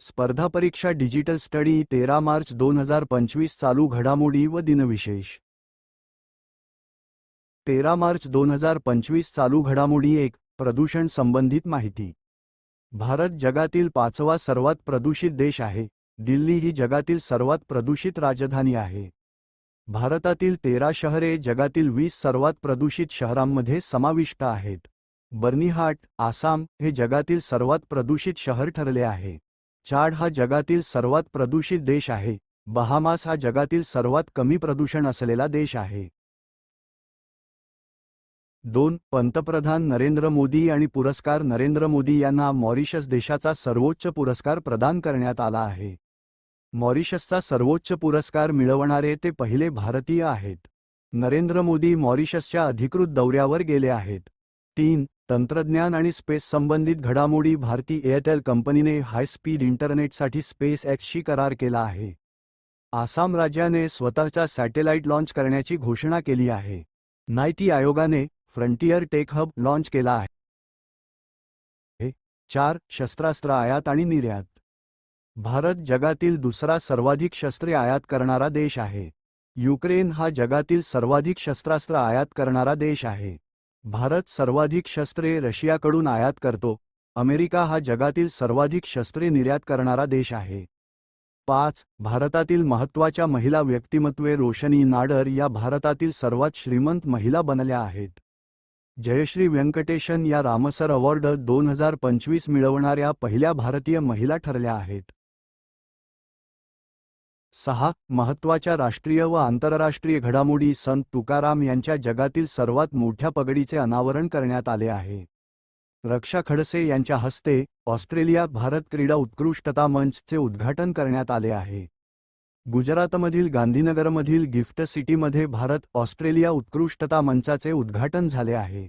स्पर्धा परीक्षा digital study तेरा मार्च दोन हजार पंचवीस चालू घडामोडी व दिनविशेष. तेरा मार्च दोन हजार पंचवीस चालू घडामोडी एक प्रदूषण संबंधित माहिती. भारत जगातील पाचवा सर्वात प्रदूषित देश आहे दिल्ली ही जगातील सर्वात प्रदूषित राजधानी आहे. भारतातील तेरा शहरे जगातील वीस सर्वात प्रदूषित शहरांमध्ये समाविष्ट आहेत. बर्निहाट आसाम हे जगातील सर्वात प्रदूषित शहर ठरले आहे. चाड हा जगातील सर्वात प्रदूषित देश आहे. बहामास हा जगातील सर्वात कमी प्रदूषण असलेला देश आहे. दोन पंतप्रधान नरेंद्र मोदी आणि पुरस्कार नरेंद्र मोदी यांना मॉरिशस देशाचा सर्वोच्च पुरस्कार प्रदान करण्यात आला आहे. मॉरिशसचा सर्वोच्च पुरस्कार मिळवणारे ते पहिले भारतीय आहेत. नरेंद्र मोदी मॉरिशसच्या अधिकृत दौऱ्यावर गेले आहेत. तीन तंत्रज्ञान आणि स्पेस संबंधित घडामोडी भारती एअरटेल कंपनीने हाय स्पीड इंटरनेटसाठी स्पेस एक्सशी करार केला आहे. आसाम राज्याने स्वतःचा सॅटेलाइट लाँच करण्याची घोषणा केली आहे. नायटी आयोगाने फ्रंटियर टेक हब लाँच केला आहे. चार शस्त्रास्त्र आयात आणि निर्यात. भारत जगातील दुसरा सर्वाधिक शस्त्रे आयात करणारा देश आहे. युक्रेन हा जगातील सर्वाधिक शस्त्रास्त्र आयात करणारा देश आहे. भारत सर्वाधिक शस्त्रे रशियाकडून आयात करतो. अमेरिका हा जगातील सर्वाधिक शस्त्रे निर्यात करणारा देश आहे. पाच भारतातील महत्त्वाच्या महिला व्यक्तिमत्वे रोशनी नाडर या भारतातील सर्वात श्रीमंत महिला बनल्या आहेत. जयश्री व्यंकटेशन या रामसर अवॉर्ड दोन हजार पंचवीस मिळवणाऱ्या पहिल्या भारतीय महिला ठरल्या आहेत. सहा महत्त्वाच्या राष्ट्रीय व आंतरराष्ट्रीय घडामोडी संत तुकाराम यांच्या जगातील सर्वात मोठ्या पगडीचे अनावरण करण्यात आले आहे. रक्षा खडसे यांच्या हस्ते ऑस्ट्रेलिया भारत क्रीडा उत्कृष्टता मंचचे उद्घाटन करण्यात आले आहे. गुजरातमधील गांधीनगरमधील गिफ्ट सिटीमध्ये भारत ऑस्ट्रेलिया उत्कृष्टता मंचाचे उद्घाटन झाले आहे.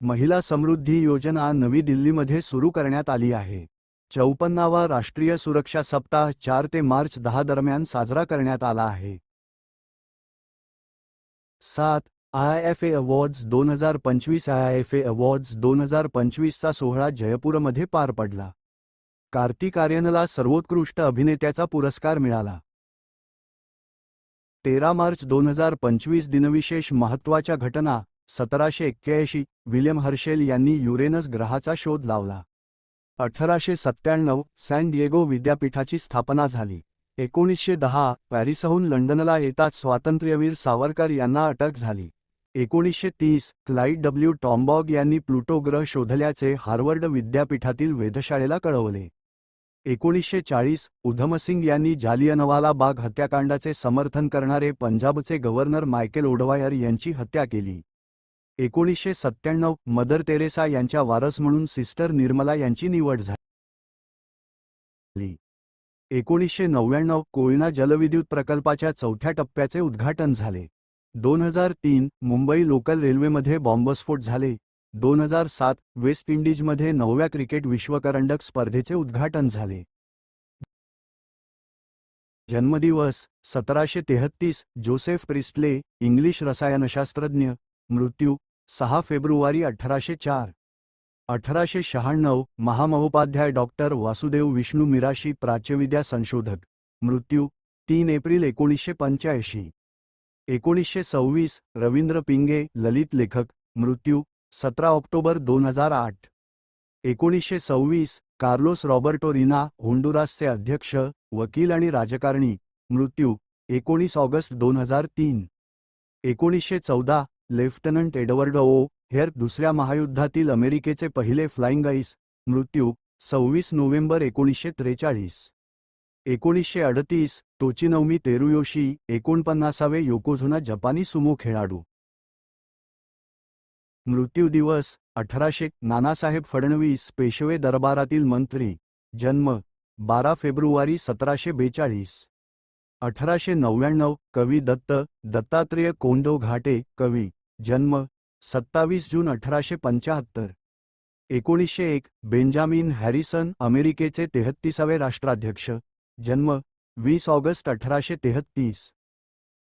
महिला समृद्धी योजना नवी दिल्लीमध्ये सुरू करण्यात आली आहे. चौपन्नावा राष्ट्रीय सुरक्षा सप्ताह चार ते मार्च दहा दरम्यान साजरा करण्यात आला आहे. सात आय एफ ए अवॉर्ड्स दोन हजार पंचवीस आय एफ ए अवॉर्ड्स दोन हजार पंचवीसचा सोहळा जयपूरमध्ये पार पडला. कार्तिक आर्यनला सर्वोत्कृष्ट अभिनेत्याचा पुरस्कार मिळाला. तेरा मार्च दोन हजार पंचवीस दिनविशेष महत्त्वाच्या घटना सतराशे एक्क्याऐंशी विल्यम हर्शेल यांनी युरेनस ग्रहाचा शोध लावला. अठराशे सत्त्याण्णव सॅन डिएगो विद्यापीठाची स्थापना झाली. एकोणीसशे दहा पॅरिसहून लंडनला येताच स्वातंत्र्यवीर सावरकर यांना अटक झाली. एकोणीसशे तीस क्लाईड डब्ल्यू टॉम्बॉग यांनी प्लुटो ग्रह शोधल्याचे हार्वर्ड विद्यापीठातील वेधशाळेला कळवले. एकोणीसशे चाळीस उधमसिंग यांनी जालियनवाला बाग हत्याकांडाचे समर्थन करणारे पंजाबचे गव्हर्नर मायकेल ओडवायर यांची हत्या केली. एकोणीसशे सत्त्याण्णव मदर तेरेसा यांच्या वारस म्हणून सिस्टर निर्मला यांची निवड झाली एकोणीसशे नव्याण्णव कोयना जलविद्युत प्रकल्पाच्या चौथ्या टप्प्याचे उद्घाटन झाले. दोन हजार तीन मुंबई लोकल रेल्वेमध्ये बॉम्बस्फोट झाले. दोन हजार सात वेस्ट इंडिजमध्ये नवव्या क्रिकेट विश्वकरंडक स्पर्धेचे उद्घाटन झाले. जन्मदिवस सतराशे तेहत्तीस जोसेफ प्रिस्टले इंग्लिश रसायनशास्त्रज्ञ मृत्यू सहा फेब्रुवारी अठराशे चार. अठराशे शहाण्णव महामहोपाध्याय डॉक्टर वासुदेव विष्णू मिराशी प्राच्यविद्या संशोधक. मृत्यू तीन एप्रिल एकोणीसशे पंच्याऐंशी. एकोणीसशे सव्वीस रवींद्र पिंगे ललित लेखक. मृत्यू सतरा ऑक्टोबर दोन हजार आठ. एकोणीसशे सव्वीस कार्लोस रॉबर्टो रिना होंडुरासचे अध्यक्ष वकील आणि राजकारणी. मृत्यू एकोणीस ऑगस्ट दोन हजार तीन. एकोणीसशे चौदा लेफ्टनंट एडवर्ड ओ. हेर दुसऱ्या महायुद्धातील अमेरिकेचे पहिले फ्लाइंग आईस. मृत्यू सव्वीस नोव्हेंबर एकोणीसशे त्रेचाळीस. एकोणीसशे अडतीस तोचिनवमी तेरुयोशी एकोणपन्नासावे योकोझुना जपानी सुमो खेळाडू. मृत्यू दिवस अठराशे नानासाहेब फडणवीस पेशवे दरबारातील मंत्री. जन्म बारा फेब्रुवारी सतराशे बेचाळीस. अठराशे नव्याण्णव, कवी दत्त, दत्तात्रेय कोंडो घाटे, कवी, जन्म, सत्तावीस जून अठराशे पंचाहत्तर एकोणीसशे एक, बेंजामिन हॅरिसन, अमेरिकेचे तेहत्तीसावे राष्ट्राध्यक्ष. जन्म, वीस ऑगस्ट अठराशे तेहत्तीस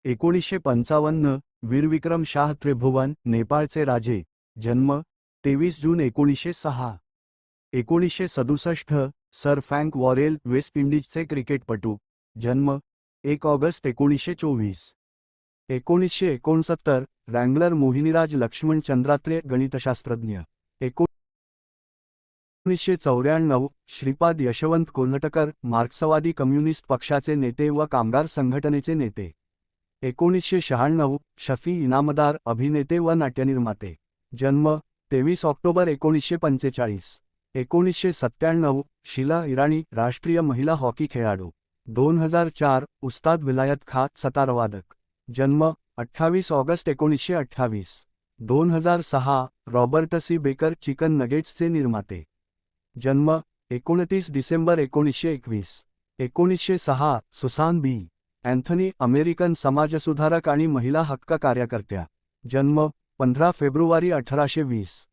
एकोणीसशे पंचावन्न, वीरविक्रम शाह त्रिभुवन, नेपाळचे राजे. जन्म, तेवीस जून एकोणीसशे सहा. एकोणीसशे सदुसष्ट, सर फ्रँक वॉरेल, वेस्ट इंडिजचे क्रिकेटपटू. जन्म एक ऑगस्ट एकोणीसशे चोवीस. एकोणीसशे एकोणसत्तर रँगलर मोहिनीराज लक्ष्मण चंद्रात्रे गणितशास्त्रज्ञ. एकोणीसशे चौऱ्याण्णव श्रीपाद यशवंत कोल्हटकर मार्क्सवादी कम्युनिस्ट पक्षाचे नेते व कामगार संघटनेचे नेते. एकोणीसशे शहाण्णव शफी इनामदार अभिनेते व नाट्यनिर्माते. जन्म तेवीस ऑक्टोबर एकोणीसशे पंचेचाळीस. एकोणीसशे सत्त्याण्णव शिला इराणी राष्ट्रीय महिला हॉकी खेळाडू. दोन हजार चार उस्ताद विलायत खा सतारवादक. जन्म अठ्ठावीस ऑगस्ट एकोणीसशे अठ्ठावीस. दोन हजार सहा रॉबर्ट सी बेकर चिकन नगेट्सचे निर्माते. जन्म एकोणतीस डिसेंबर एकोणीसशे एकवीस. एकोणीसशे सहा सुसान बी. अँथनी अमेरिकन समाजसुधारक आणि महिला हक्क कार्यकर्त्या. जन्म पंधरा फेब्रुवारी अठराशे वीस.